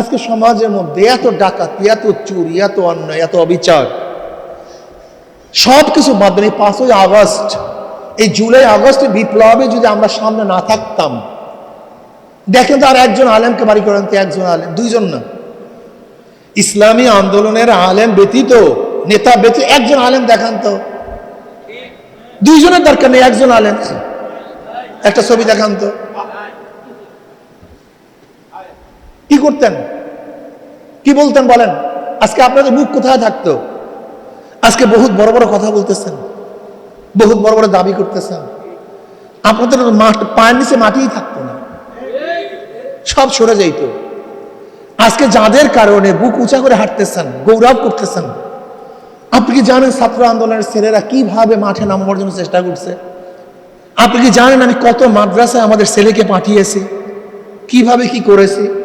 আজকে সমাজের মধ্যে এত ডাকাতি, এত চুরি, এত অন্যায়, এত অবিচার সব কিছু বাদ দেন পাঁচই আগস্ট। এই জুলাই আগস্টে বিপ্লবে যদি আমরা সামনে না থাকতাম, দেখেন তো আর একজন আলেমকে বাড়ি করেন তো একজন আলেম, দুইজন না। ইসলামী আন্দোলনের আলেম ব্যতীত, নেতা ব্যতীত একজন আলেম দেখান তো। দুইজনের দরকার নেই, একজন আলেম। একটা ছবি দেখান তো। কি করতেন? কি বলতেন বলেন? আজকে আপনাদের মুখ কোথায় থাকতো? আজকে বহুত বড় বড় কথা বলতেছেন। বহুত বড় বড় দাবি করতেছেন। আপনাদের পায়ের নিচে মাটিই থাকতো না। সব সরে যাইতো। আজকে যাদের কারণে বুক উঁচা করে হাঁটতেছেন, গৌরব করতেছেন, আপনি কি জানেন ছাত্র আন্দোলনের ছেলেরা কীভাবে মাঠে নামাবার জন্য চেষ্টা করছে? আপনি কি জানেন আমি কত মাদ্রাসায় আমাদের ছেলেকে পাঠিয়েছি? কীভাবে কি করেছি?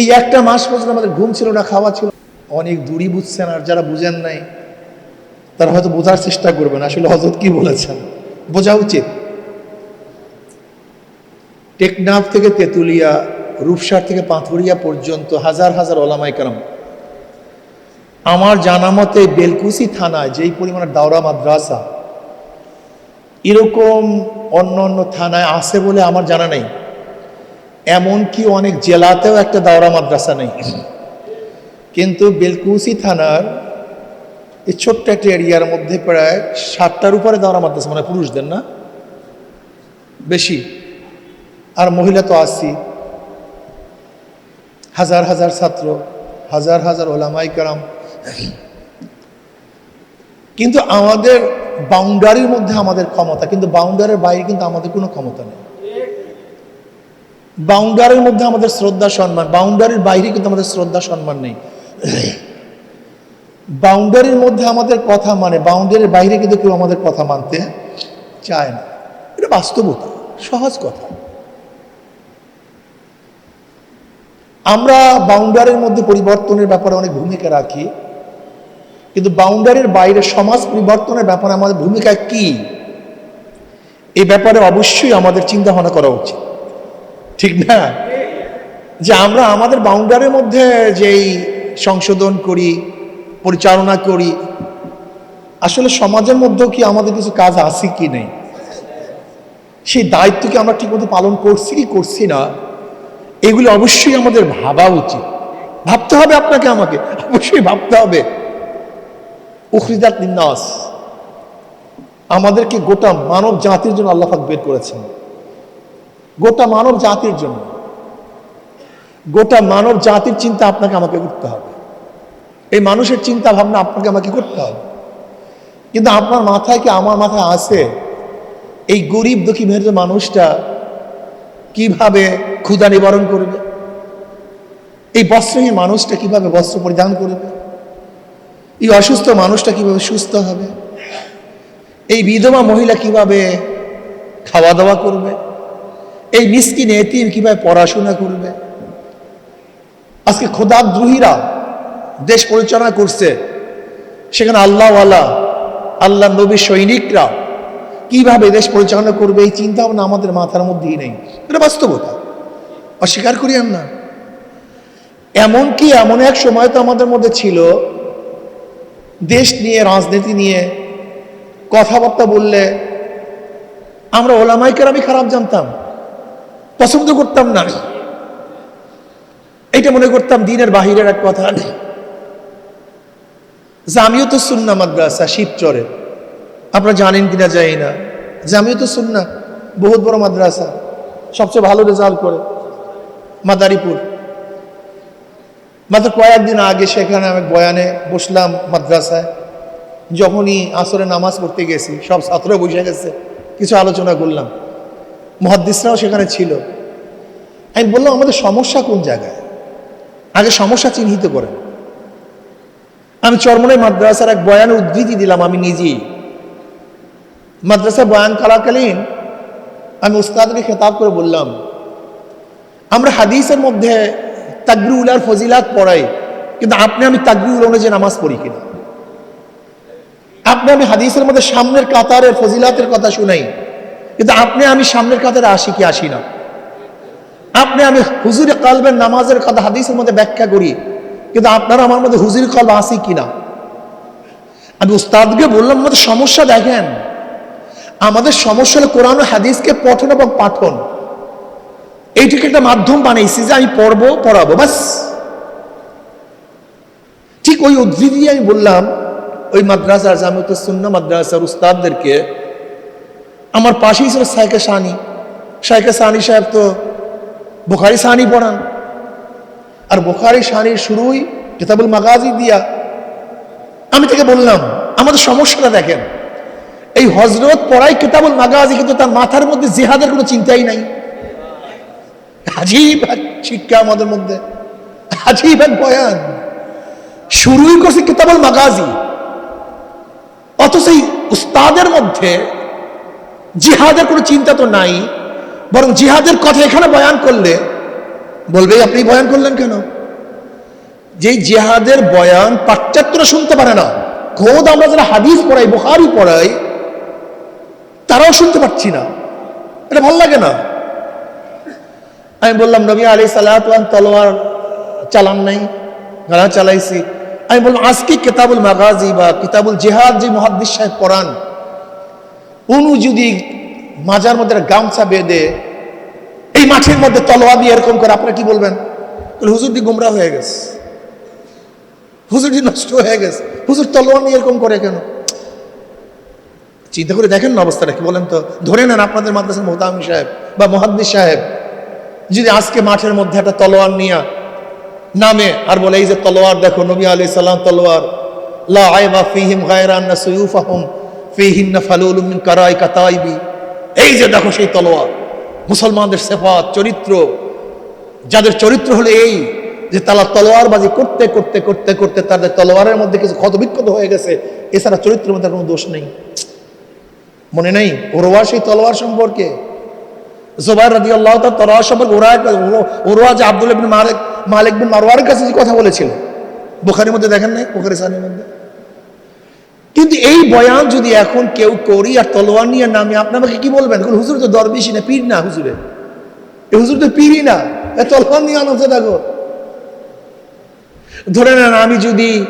এই একটা মাস পর্যন্ত আমাদের ঘুম ছিল না, খাওয়া ছিল অনেক দূরই বুঝছেন, আর যারা বুঝেন নাই, তারা হয়তো বোঝার চেষ্টা করবেন। আসলে হজরত কি বলেছেন? বোঝা উচিত। টেকনাফ থেকে তেঁতুলিয়া, রূপসার থেকে পাথুরিয়া পর্যন্ত হাজার হাজার ওলামাই আমার জানা মতে বেলকুসি থানায় যেই পরিমাণে দাওরা মাদ্রাসা, এরকম অন্য অন্য থানায় আছে বলে আমার জানা নেই। এমনকি অনেক জেলাতেও একটা দাওরা মাদ্রাসা নেই। কিন্তু বেলকুসি থানার এই ছোট্ট একটা এরিয়ার মধ্যে প্রায় ষাটটার উপরে দাওরা মাদ্রাসা মানে পুরুষদের না? বেশি। আর মহিলা তো আসি হাজার হাজার ছাত্র, হাজার হাজার ওলামাই কারাম। কিন্তু আমাদের বাউন্ডারির মধ্যে আমাদের ক্ষমতা, কিন্তু বাউন্ডারির বাইরে কিন্তু আমাদের কোনো ক্ষমতা নেই। বাউন্ডারির মধ্যে আমাদের শ্রদ্ধা, সম্মান। বাউন্ডারির বাইরে কিন্তু আমাদের শ্রদ্ধা, সম্মান নেই। বাউন্ডারির মধ্যে আমাদের কথা মানে বাউন্ডারির বাইরে কিন্তু কেউ আমাদের কথা মানতে চায় না। এটা বাস্তবতা, সহজ কথা। আমরা বাউন্ডারির মধ্যে পরিবর্তনের ব্যাপারে অনেক ভূমিকা রাখি, কিন্তু বাউন্ডারির বাইরে সমাজ পরিবর্তনের ব্যাপারে আমাদের ভূমিকা কি? এই ব্যাপারে অবশ্যই আমাদের চিন্তা ভাবনা করা উচিত। ঠিক না? যে আমরা আমাদের বাউন্ডারির মধ্যে যেই সংশোধন করি, পরিচালনা করি, আসলে সমাজের মধ্যেও কি আমাদের কিছু কাজ আছে কি নেই? সেই দায়িত্ব কি আমরা ঠিকমতো পালন করছি কি করছি না, এগুলো অবশ্যই আমাদের ভাবা উচিত। ভাবতে হবে আপনাকে আমাকে, অবশ্যই ভাবতে হবে। উখরিজাত নিন্নাস, আমাদেরকে গোটা মানব জাতির জন্য আল্লাহাক বের করেছেন। গোটা মানব জাতির জন্য। গোটা মানব জাতির চিন্তা আপনাকে আমাকে করতে হবে। এই মানুষের চিন্তা ভাবনা আপনাকে আমাকে করতে হবে। কিন্তু আপনার মাথায় কি আমার মাথায় আছে এই গরিব দুঃখী মেহর মানুষটা কীভাবে ক্ষুধা নিবারণ করবে? এই বস্ত্রহীন মানুষটা কীভাবে বস্ত্র পরিধান করবে? এই অসুস্থ মানুষটা কীভাবে সুস্থ হবে? এই বিধবা মহিলা কীভাবে খাওয়া দাওয়া করবে? এই মিসকিন এতিম কীভাবে পড়াশোনা করবে? আজকে খোদাদ্রোহীরা দেশ পরিচালনা করছে, সেখানে আল্লাহওয়ালা আল্লাহ নবী সৈনিকরা কীভাবে দেশ পরিচালনা করবে এই চিন্তা ভাবনা আমাদের মাথার মধ্যেই নেই। এটা বাস্তবতা। অস্বীকার করি না এমন কি এমন এক সময় তো আমাদের মধ্যে ছিল, দেশ নিয়ে, রাজনীতি নিয়ে কথাবার্তা বললে আমরা ওলামাইকার আমি খারাপ জানতাম। পছন্দ করতাম না আমি। এটা মনে করতাম দিনের বাহিরের এক কথা নেই। যে আমিও তো সুন্না মাদ্রাসা, শিবচরে। আপনারা জানেন কিনা যাই না। জামিও তো সুন্না বহুত বড় মাদ্রাসা, সবচেয়ে ভালো রেজাল্ট করে। মাদারীপুর। মাত্র কয়েকদিন আগে সেখানে আমি বয়ানে বসলাম মাদ্রাসায়। যখনই আসরে নামাজ পড়তে গেছি, সব ছাত্র বসে গেছে, কিছু আলোচনা করলাম। মহাদ্দিসরাও সেখানে ছিল। আমি বললাম, আমাদের সমস্যা কোন জায়গায়? আগে সমস্যা চিহ্নিত করেন। আমি চরমনের মাদ্রাসার এক বয়ানের উদ্ধৃতি দিলাম আমি নিজেই। মাদ্রাসা বয়ান কালাকালীন, আমি উস্তাদকে খেতাব করে বললাম, আমরা হাদিসের মধ্যে তাকবি উলার ফজিলাত পড়াই, কিন্তু আপনি আমি তাকবি উল অনুযায়ী নামাজ পড়ি কিনা? আপনি আমি হাদিসের মধ্যে সামনের কাতারের ফজিলাতের কথা শুনাই। কিন্তু আপনি আমি সামনের কাতারে আসি কি আসি না? আপনি আমি হুজুরে কালবের নামাজের কথা হাদিসের মধ্যে ব্যাখ্যা করি, কিন্তু আপনারা আমার মধ্যে হুজুরি কলব আসি কিনা আমি উস্তাদকে বললাম, আমাদের সমস্যা দেখেন। আমাদের সমস্যা হলো কোরআন হাদিসকে পঠন এবং পাঠন। এইটাকে একটা মাধ্যম বানাইছি যে আমি পড়ব, পড়াবো বাস ঠিক ওই উদ্ধৃতি আমি বললাম, ওই মাদ্রাসার জামিয়ত সুন্না মাদ্রাসার উস্তাদদেরকে আমার পাশেই ছিল সাইকে সানি। সাইকে সানি সাহেব তো বোখারি সানি পড়ান। আর বোখারি সানির শুরুই কেতাবুল মাগাজি দিয়া। আমি তাকে বললাম, আমাদের সমস্যাটা দেখেন। এই হজরত পড়াই কিতাবুল মাগাজি, কিন্তু তার মাথার মধ্যে জেহাদের কোনো চিন্তাই নাই। আজীব এক শিক্ষা আমাদের মধ্যে। আজীব এক বয়ান। শুরুই করছে কিতাবুল মাগাজি। অথচ এই উস্তাদের মধ্যে জিহাদের কোনো চিন্তা তো নাই, বরং জিহাদের কথা এখানে বয়ান করলে, বলবে, আপনি বয়ান করলেন কেন? যে জিহাদের বয়ান পাশ্চাত্যরা শুনতে পারে না। খোদ আমরা যারা হাদিস পড়াই, বুখারি পড়াই, তারাও শুনতে পাচ্ছি না। এটা ভালো লাগে না? আমি বললাম, নবী আলী সালাতাম তলোয়ার চালান নাই, গাড়া চালাইছি। আমি বললাম, আজকে কিতাবুল মাগাজি বা কিতাবুল জেহাদ যে মহাদ্দিস সাহেব পড়ান উনু যদি মাজার মধ্যে গামছা বেঁধে এই মাঠের মধ্যে তলোয়া দিয়ে এরকম করে, আপনারা কি বলবেন? হুজুরটি গুমরা হয়ে গেছে। হুজুরটি নষ্ট হয়ে গেছে। হুজুর তলোয়া নিয়ে এরকম করে কেন? চিন্তা করে দেখেন না অবস্থাটা কি বলেন তো? ধরে নেন আপনাদের মাদ্রাসার মোহতামি সাহেব বা মহাদ্দিস সাহেব যদি আজকে মাঠের মধ্যে একটা তলোয়ার নিয়ে নামে আর বলে, এই যে তলোয়ার দেখো, নবী আলি সাল্লাম তলোয়ার। লা আইবা ফিহিম গায়রান না সুয়ুফাহুম। ফিহিন না ফালুল মিন কারাই কাতাইবি। এই যে দেখো সেই তলোয়ার, মুসলমানদের সেফাত, চরিত্র, যাদের চরিত্র হলো এই, যে তারা তলোয়ারবাজি করতে করতে করতে করতে তাদের তলোয়ারের মধ্যে কিছু ক্ষতবিক্ষত হয়ে গেছে, এছাড়া চরিত্রের মধ্যে কোনো দোষ নেই। মনে নেই? ওরওয়া সেই তলোয়ার সম্পর্কে? জোবাই রাদি আল্লাহ তার তলোয়ার সম্পর্কে ওরা ওরওয়া যে আব্দুল ইবিন মালিক বিন মারওয়ারের কাছে যে কথা বলেছিল। বোখারির মধ্যে দেখেন নাই? বোখারি সানির মধ্যে? কিন্তু এই বয়ান যদি এখন কেউ করি আর তলোয়ার নিয়ে নামে, আপনি আমাকে কি বলবেন? হুজুর তো দরবেশি না, পীর না হুজুরে। এই হুজুর তো পীরই না। এ তলোয়ার নিয়ে আনছে দেখো। ধরে নেন, আমি যদি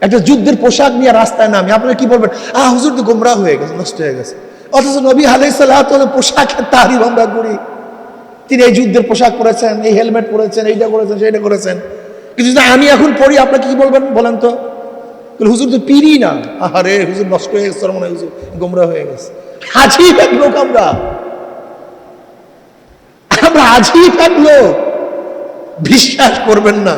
একটা যুদ্ধের পোশাক নিয়ে রাস্তায় নামি, আপনারা কি বলবেন? আহ, হুজুর তো গোমরা হয়ে গেছে, নষ্ট হয়ে গেছে। অথচ নবী আলাই সাল্লাহ পোশাকের তারিফ আমরা করি। তিনি এই যুদ্ধের পোশাক পরেছেন, এই হেলমেট পরেছেন, এইটা করেছেন, সেইটা করেছেন। কিন্তু আমি এখন পড়ি আপনাকে কি বলবেন বলেন তো? হুজুর, তো পিরি না। আরে হুজুর, নষ্ট হয়ে গেছে মনে হুজুর গোমরা হয়ে গেছে। আজই এক লোক আমরা। আমরা আজই এক লোক। বিশ্বাস করবেন না।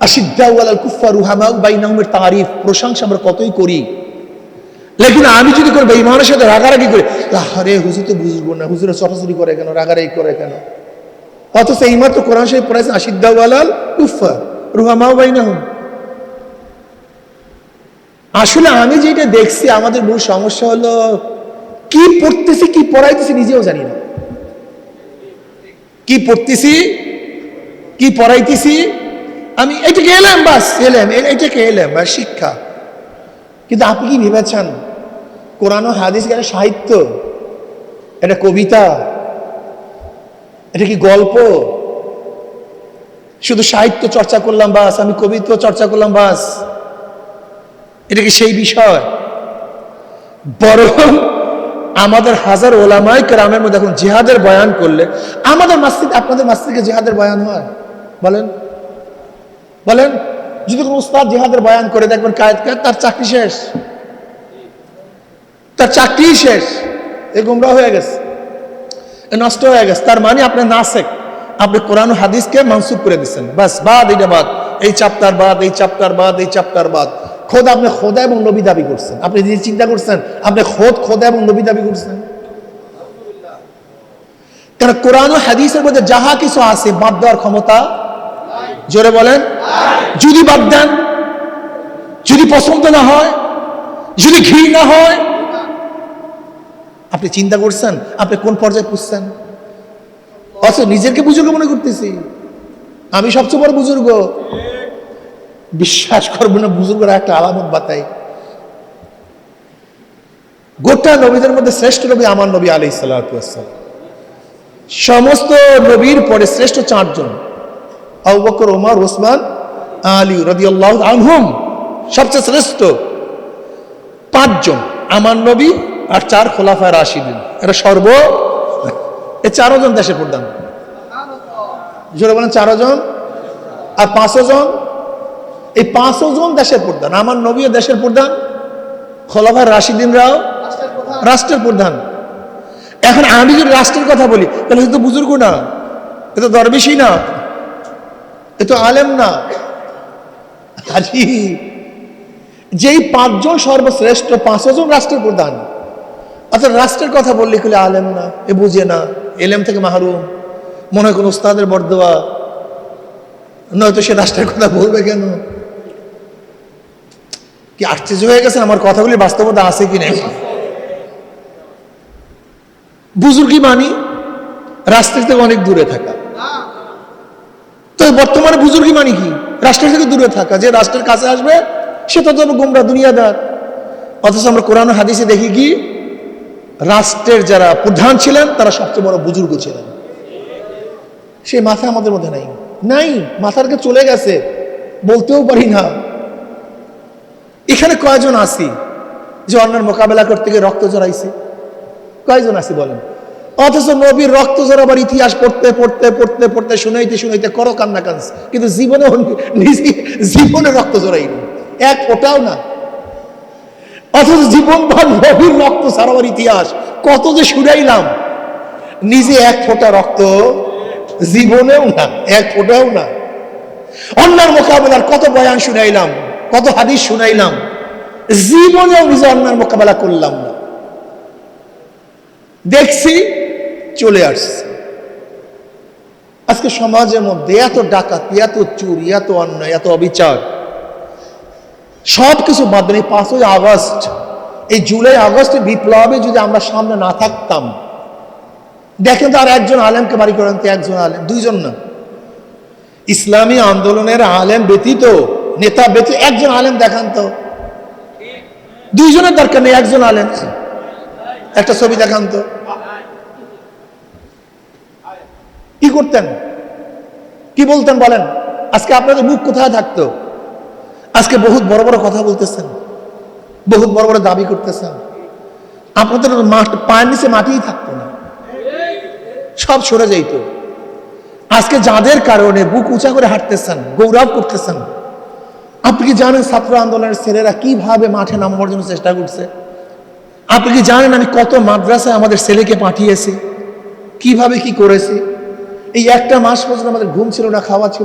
আশিদ্দাউল কুফার রুহামাউ বাইনাহুমের তারিফ, প্রশংসা আমরা কতই করি? লেকিন আমি যদি সাথে রাগারাগি হুজুর, তো বুঝব না। হুজুরে চটাচুরি করে কেন? রাগারাগি করে কেন? অথচ এই মাত্র কোরআন শরীফ পড়াইছে আশিদ্দাউল কুফার রুহামাউ বাইনাহুম। আসলে আমি যেটা দেখছি, আমাদের মূল সমস্যা হলো কি পড়তেছি, কি পড়াইতেছি নিজেও জানি না। কি পড়তেছি, কি পড়াইতেছি, আমি এটাকে এলাম বাস এলাম এটাকে এলাম, বা শিক্ষা। কিন্তু আপনি কি ভেবেছেন, কোরআন হাদিস কি একটা সাহিত্য, এটা কবিতা, এটা কি গল্প? শুধু সাহিত্য চর্চা করলাম বাস, আমি কবিতা চর্চা করলাম বাস। এটা কি সেই বিষয়? বরং আমাদের হাজার ওলামাই কেরামের মধ্যে এখন জিহাদের বয়ান করলে, আমাদের মাস্তিদ আপনাদের মাস্তিকে জিহাদের বয়ান হয়? বলেন। বলেন, যদি কোনো উস্তাদ জিহাদের বয়ান করে, দেখবেন কায়েদ কায়েদ তার চাকরি শেষ। তার চাকরি শেষ। এ গুমরা হয়ে গেছে। এ নষ্ট হয়ে গেছে। তার মানে আপনি নাসেক। আপনি কোরআন হাদিসকে মানসুব করে দিচ্ছেন। বাস, বাদ এটা বাদ। এই চাপ্টার বাদ, এই চাপ্টার বাদ, এই চাপ্টার বাদ। খোদ আপনি খোদা এবং নবী দাবি করছেন। আপনি নিজে চিন্তা করছেন, আপনি খোদ খোদা এবং নবী দাবি করছেন? কারণ কোরআন ও হাদিসের মধ্যে যাহা কিছু আছে, বাদ দেওয়ার ক্ষমতা জোরে বলেন? যদি বাদ দেন, যদি পছন্দ না হয়, যদি ঘি না হয়, আপনি চিন্তা করছেন, আপনি কোন পর্যায়ে পুষছেন অথচ নিজেকে বুজুর্গ মনে করতেছি। আমি সবচেয়ে বড় বুজুর্গ। বিশ্বাস করব না বুজুর্গরা একটা আলামত বাতাই গোটা নবীদের মধ্যে শ্রেষ্ঠ নবী আমার নবী আলি সাল্লাম সমস্ত নবীর পরে শ্রেষ্ঠ চারজন। বকর ওমর ওসমান আলী রাদিয়াল্লাহু আনহুম, সবচেয়ে শ্রেষ্ঠ পাঁচজন। আমার নবী আর চার খোলাফায় রাশিদিন। এটা সর্ব এই চারজন দেশের প্রধান। জোরে বলেন চারজন। আর পাঁচশো জন এই পাঁচশো জন দেশের প্রধান। আমার নবী দেশের প্রধান। খোলাফায় রাশিদিনরাও রাষ্ট্রের প্রধান। এখন আমি যদি রাষ্ট্রের কথা বলি, তাহলে তো বুজুর্গ না। এ তো দরবেশই না। এ তো আলেম না। হাজি যেই পাঁচজন সর্বশ্রেষ্ঠ পাঁচশো জন রাষ্ট্রের প্রধান। আচ্ছা রাষ্ট্রের কথা বললে খুলে আলেম না? এ বুঝে না। এলেম থেকে মাহরুম। মনে হয় কোনো উস্তাদের বরদোয়া। নয়তো সে রাষ্ট্রের কথা বলবে কেন? কি আশ্চর্য হয়ে গেছে আমার কথাগুলি বাস্তবতা আছে কি নেই? বুজুর্গি মানি রাষ্ট্রের থেকে অনেক দূরে থাকা। তো বর্তমানে বুজুর্গি মানি কি? রাষ্ট্রের থেকে দূরে থাকা। যে রাষ্ট্রের কাছে আসবে, সে তত গুমরা দুনিয়াদার। অথচ আমরা কোরআন হাদিসে দেখি কি? রাষ্ট্রের যারা প্রধান ছিলেন, তারা সবচেয়ে বড় বুজুর্গ ছিলেন। সেই মাথা আমাদের মধ্যে নাই। নাই মাথারকে চলে গেছে। বলতেও পারি না। এখানে কয়জন আসি যে অন্যের মোকাবেলা করতে গিয়ে রক্ত জড়াইছে? কয়জন আছি বলেন? অথচ নবীর রক্ত জড়াবার ইতিহাস পড়তে পড়তে পড়তে পড়তে, শুনাইতে শুনাইতে করো কান্না কান্স কিন্তু জীবনে নিজে জীবনে রক্ত জড়াইনি এক ফোটাও না। অথচ জীবনভর নবীর রক্ত ছাড়াবার ইতিহাস, কত যে শুনাইলাম। নিজে এক ফোঁটা রক্ত জীবনেও না, এক ফোঁটাও না। অন্যার মোকাবেলার কত বয়ান শুনাইলাম। কত হাদিস শুনাইলাম। জীবনেও নিজে মোকাবেলা করলাম না। দেখছি, চলে আসছে। আজকে সমাজের মধ্যে এত ডাকাতি, এত চুরি, এত অন্যায়, এত অবিচার সব কিছু বাদ দেন পাঁচই আগস্ট, এই জুলাই আগস্টের বিপ্লবে যদি আমরা সামনে না থাকতাম, দেখেন তো আর একজন আলেমকে বাড়ি করেন তো একজন আলেম, দুইজন না। ইসলামী আন্দোলনের আলেম ব্যতীত নেতা ব্যতীত একজন আলেম দেখান তো। দুইজনের দরকার নেই, একজন আলেম। একটা ছবি দেখান তো। কি করতেন? কি বলতেন বলেন? আজকে আপনাদের মুখ কোথায় থাকতো? আজকে বহুত বড় বড় কথা বলতেছেন। বহুত বড় বড় দাবি করতেছেন। আপনাদের পায়ের নিচে মাটিই থাকতো না। সব সরে যাইতো। আজকে যাদের কারণে বুক উঁচা করে হাঁটতেছেন, গৌরব করতেছেন আপনি কি জানেন ছাত্র আন্দোলনের ছেলেরা কীভাবে মাঠে নামার জন্য চেষ্টা করছে? আপনি কি জানেন আমি কত মাদ্রাসায় আমাদের ছেলেকে পাঠিয়েছি? কীভাবে কি করেছি? এই একটা মাস পর্যন্ত আমাদের ঘুম ছিল না, খাওয়া ছিল